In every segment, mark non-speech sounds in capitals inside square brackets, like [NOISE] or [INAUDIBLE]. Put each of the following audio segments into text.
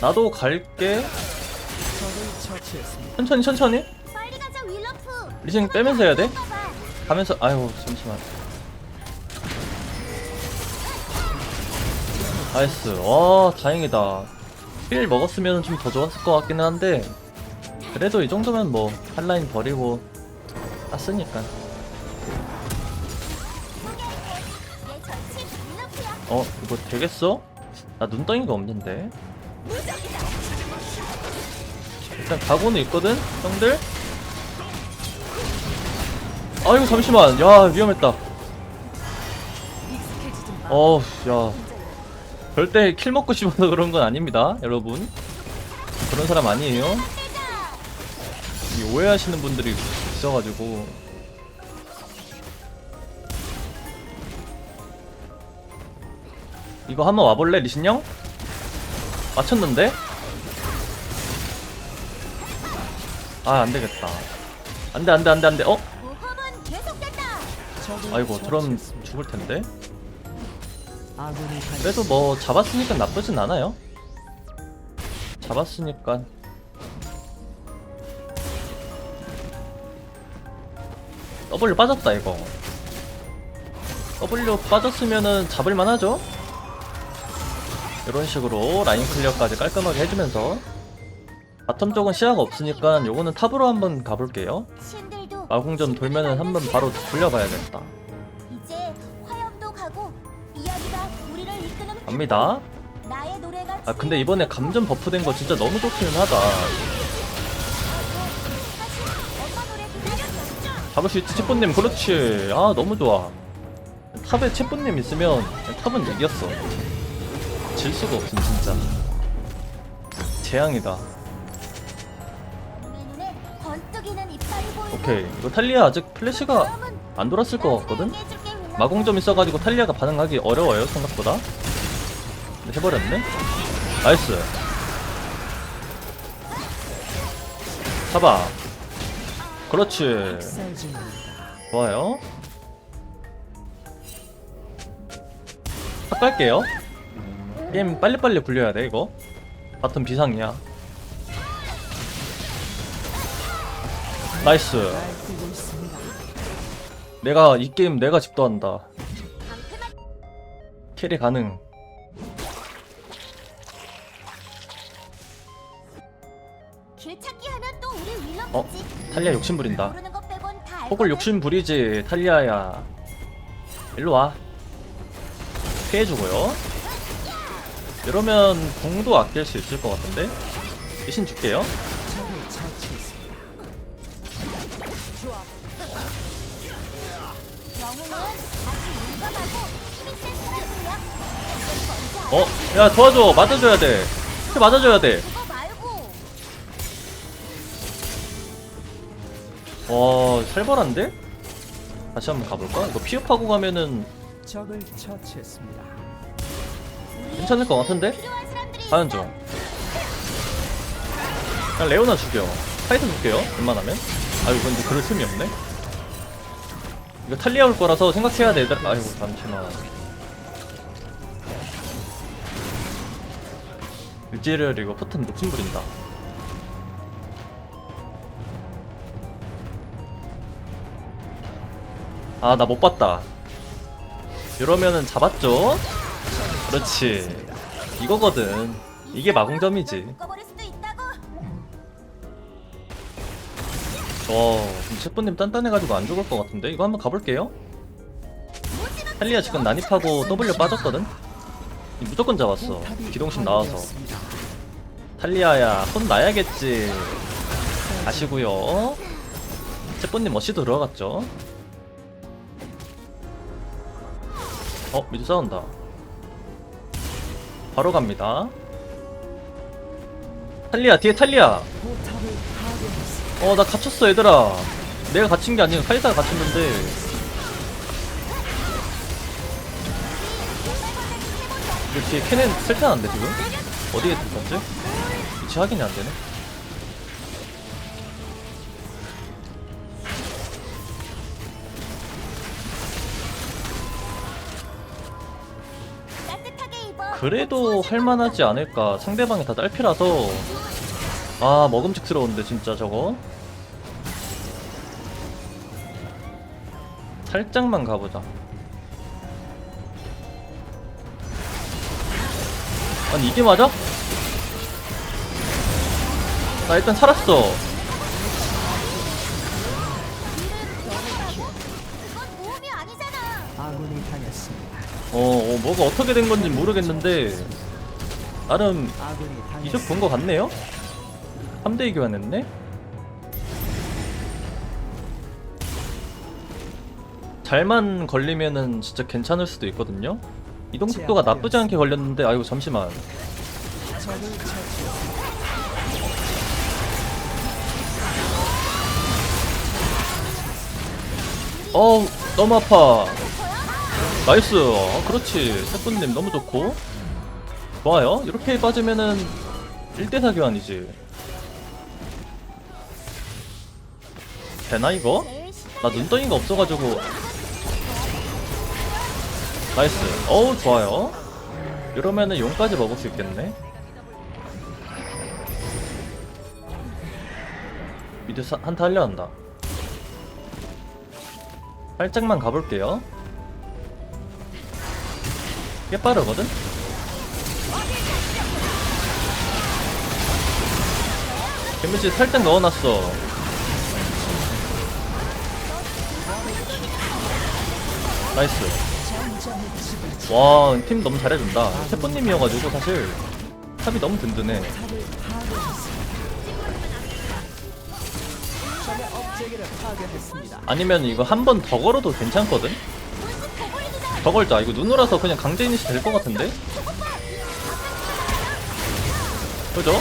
나도 갈게. 천천히 천천히. 리신 빼면서 해야 돼. 가면서 아이고 잠시만 나이스 와 다행이다 힐 먹었으면 좀 더 좋았을 것 같기는 한데 그래도 이 정도면 뭐 한라인 버리고 땄으니까. 어 이거 되겠어? 나 눈덩이가 없는데 일단 각오는 있거든? 형들? 아이고 잠시만. 야 위험했다. 어우 야. 절대 킬 먹고 싶어서 그런 건 아닙니다 여러분. 그런 사람 아니에요. 이 오해하시는 분들이 있어가지고. 이거 한번 와볼래 리신형? 맞췄는데? 아 안되겠다. 안돼 안돼 안돼 안돼. 어? 아이고 드럼 처치했습니다. 죽을텐데 그래도 뭐 잡았으니까 나쁘진 않아요. 잡았으니까. W 빠졌다 이거. W 빠졌으면은 잡을만 하죠 이런 식으로 라인 클리어까지 깔끔하게 해주면서 바텀 쪽은 시야가 없으니까 요거는 탑으로 한번 가볼게요. 마궁전 돌면은 한번 바로 돌려봐야겠다. 갑니다. 아 근데 이번에 감전 버프된 거 진짜 너무 좋기는 하다. 잡을 수 있지 치뽀님. 그렇지. 아 너무 좋아. 탑에 치뽀님 있으면 탑은 이겼어 질 수가 없음 진짜 재앙이다 오케이 이거 탈리아 아직 플래시가 안 돌았을 것 같거든. 마공점 있어가지고 탈리아가 반응하기 어려워요 생각보다 근데 해버렸네 나이스 잡아 그렇지. 좋아요. 탑 갈게요. 게임 빨리빨리 굴려야 돼, 이거. 바텀 비상이야. 나이스. 내가, 이 게임 내가 집도한다. 캐리 가능. 어, 탈리아 욕심 부린다. 모르는 것 빼곤 다 혹을 알거든. 욕심 부리지, 탈리아야. 일로 와. 피해주고요. 이러면 공도 아낄 수 있을 것 같은데? 대신 줄게요. 어? 야 도와줘 맞아줘야 돼 맞아줘야 말고 돼와 살벌한데? 다시 한번 가볼까? 이거 피업하고 가면은 적을 처치했습니다. 괜찮을 것 같은데? 중 그냥 레오나 죽여. 파이터 줄게요 웬만하면. 아이고 근데 그럴 틈이 없네. 이거 탈리아 올 거라서 생각해야 돼 얘들 아이고 잠시만. 일지를 이거 포탄 녹슨 부린다. 아 나 못 봤다. 이러면은 잡았죠? 그렇지. 이거거든. 이게 마공점이지. 있다고. 어 셰프님 단단해가지고 안 죽을 것 같은데? 이거 한번 가볼게요. 탈리아 지금 난입하고 W 빠졌거든? 무조건 잡았어. 기동신 나와서. 탈리아야 혼 나야겠지. 아시고요. 셰프님 어시도 들어갔죠? 어 미드 싸운다 바로 갑니다 탈리아 뒤에 탈리아. 어 나 갇혔어 얘들아 내가 갇힌 게 아니고 카이사가 갇혔는데 이거 뒤에 캐넨 쓸데안데 지금? 어디에 있었지? 위치 확인이 안 되네 그래도 할만하지 않을까 상대방이 다 딸피라서 아 먹음직스러운데 진짜 저거 살짝만 가보자 아니 이게 맞아? 나 일단 살았어. 아군이 당했습니다. 어, 어 뭐가 어떻게 된 건지 모르겠는데 나름. 이적 본거 같네요? 3대2 교환했네? 잘만 걸리면은 진짜 괜찮을 수도 있거든요? 이동 속도가 나쁘지 않게 걸렸는데 아이고 잠시만. 어우 너무 아파 나이스. 어, 그렇지. 세분님 너무 좋고. 좋아요. 이렇게 빠지면은 1대4 교환이지. 되나 이거? 나 눈덩이가 없어가지고. 나이스. 어우 좋아요. 이러면은 용까지 먹을 수 있겠네. 미드 사- 한타 하려 한다. 살짝만 가볼게요 꽤 빠르거든? 데미지 살짝 넣어놨어 나이스 와팀 너무 잘해준다 세포님이어가지고 사실 탑이 너무 든든해. 아니면 이거 한 번 더 걸어도 괜찮거든? 무슨 고블린이다. 더 걸자 이거 눈으로서 그냥 강제 이니시 될 것 같은데? 그죠?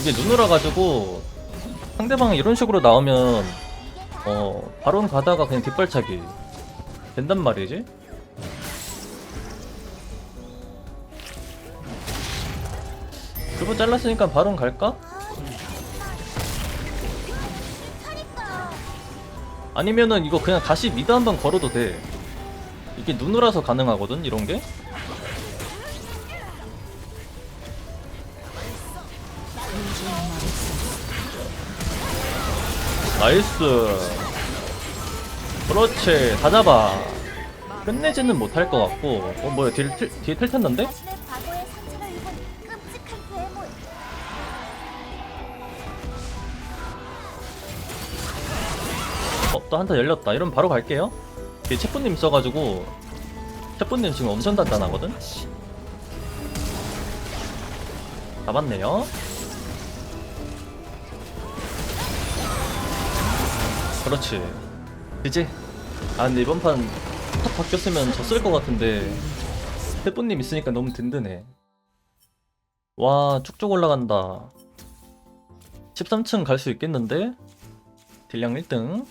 이게 눈으로 가지고 상대방이 이런 식으로 나오면 어 바론 가다가 그냥 뒷발차기 된단 말이지? 그거 잘랐으니까 바론 갈까? 아니면은 이거 그냥 다시 미드 한번 걸어도 돼. 이게 눈으라서 가능하거든 이런 게. 나이스. 그렇지 다 잡아. 끝내지는 못할 것 같고. 어 뭐야 뒤에 틀, 뒤에 틀 탔는데? 자신의 과거에 상처를 입은 끔찍한 괴물. 어또 한타 열렸다. 이러면 바로 갈게요. 뒤에 채뿌님 써가지고 채뿌님 지금 엄청 단단하거든. 잡았네요. 그렇지. 이제 아 근데 이번 판 탑 바뀌었으면 졌을 것 같은데 태뿌님 있으니까 너무 든든해. 와 쭉쭉 올라간다. 13층 갈 수 있겠는데? 딜량 1등.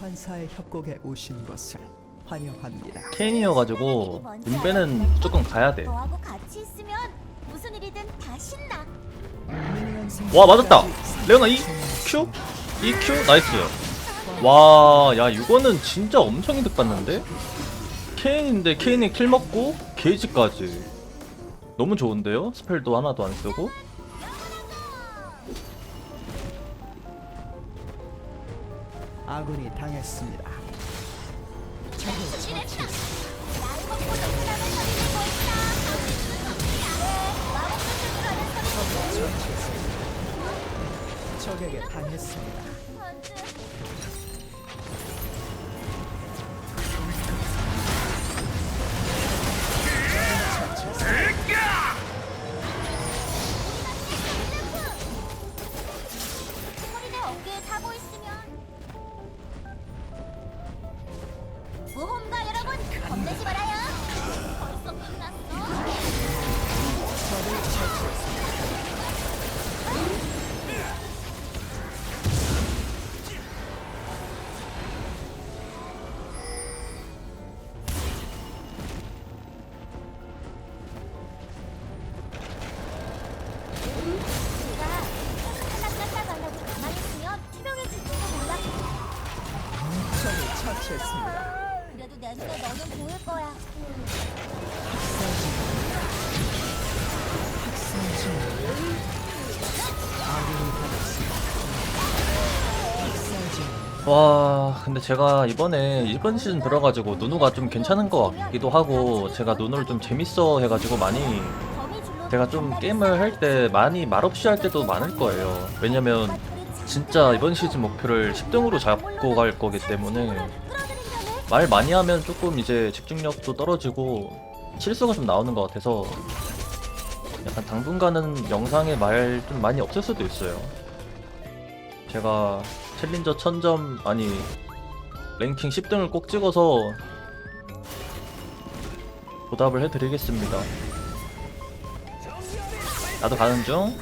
환사의 협곡에 오신 것을 환영합니다. 케인이어가지고 문배는 조금 가야 돼. 너하고 같이 있으면 무슨 일이든 다 신나. 와 맞았다. 레오나 E Q E Q 나이스. 와, 야 이거는 진짜 엄청 이득 봤는데? 케인인데 케인이 킬 먹고 게이지까지. 너무 좋은데요? 스펠도 하나도 안 쓰고. 아군이 당했습니다. 적을 처치했습니다. 와 근데 제가 이번에 이번 시즌 들어가지고 누누가 좀 괜찮은 것 같기도 하고 제가 누누를 좀 재밌어 해가지고 많이 제가 좀 게임을 할 때 많이 말없이 할 때도 많을 거예요 왜냐면 진짜 이번 시즌 목표를 10등으로 잡고 갈 거기 때문에 말 많이 하면 조금 이제 집중력도 떨어지고 실수가 좀 나오는 것 같아서 약간 당분간은 영상에 말 좀 많이 없을 수도 있어요. 제가 챌린저 1000점 아니 랭킹 10등을 꼭 찍어서 보답을 해드리겠습니다. 나도 가는 중.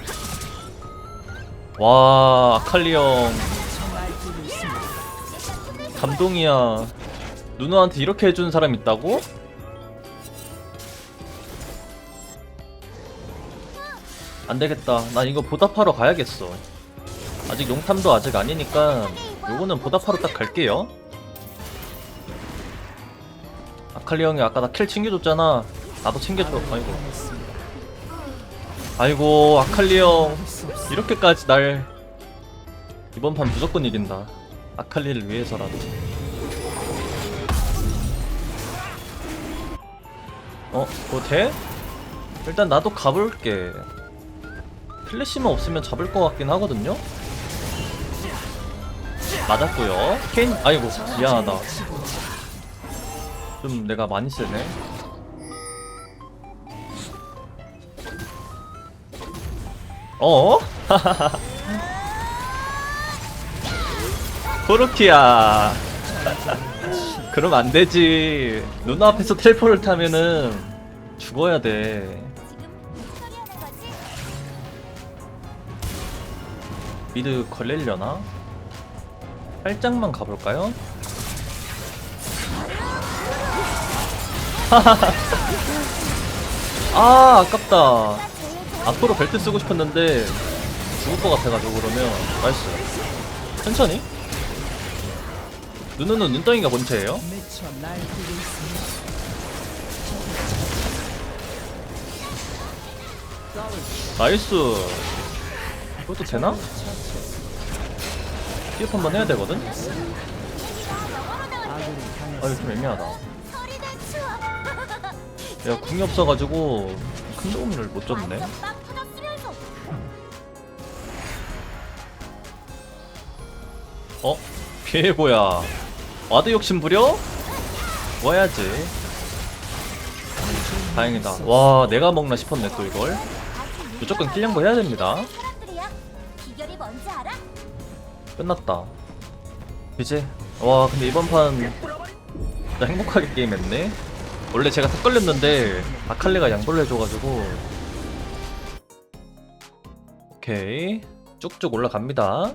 와 아칼리 형 감동이야. 누누한테 이렇게 해준 사람 있다고? 안 되겠다. 난 이거 보답하러 가야겠어. 아직 용탐도 아직 아니니까 요거는 보답하러 딱 갈게요. 아칼리 형이 아까 나 킬 챙겨줬잖아. 나도 챙겨줘. 아이고. 아이고 아칼리 형 이렇게까지 날 이번 판 무조건 이긴다. 아칼리를 위해서라도. 어, 그거 돼? 일단 나도 가볼게. 플래시만 없으면 잡을 것 같긴 하거든요? 맞았고요. 케인, 아이고, 미안하다. 좀 내가 많이 세네. 어? [LAUGHS] 코르키야. 그럼 안 되지. 누나 앞에서 텔포를 타면은 죽어야 돼. 미드 걸릴려나? 살짝만 가볼까요? [LAUGHS] 아 아깝다. 앞으로 벨트 쓰고 싶었는데 죽을 것 같아가지고 그러면 나이스 천천히 누누는 눈덩이가 본체예요? 나이스 이것도 되나? 피업 한번 해야 되거든? 아 이거 좀 애매하다. 야 궁이 없어가지고 큰 도움을 못 줬네 어? 비에보야? 와드 욕심 부려? 뭐야지? 다행이다. 와 내가 먹나 싶었네 또 이걸. 무조건 킬량보 해야 됩니다? 끝났다. 이제 와 근데 이번 판 진짜 행복하게 게임했네. 원래 제가 탁 걸렸는데 아칼리가 양보를 해줘가지고. 오케이. 쭉쭉 올라갑니다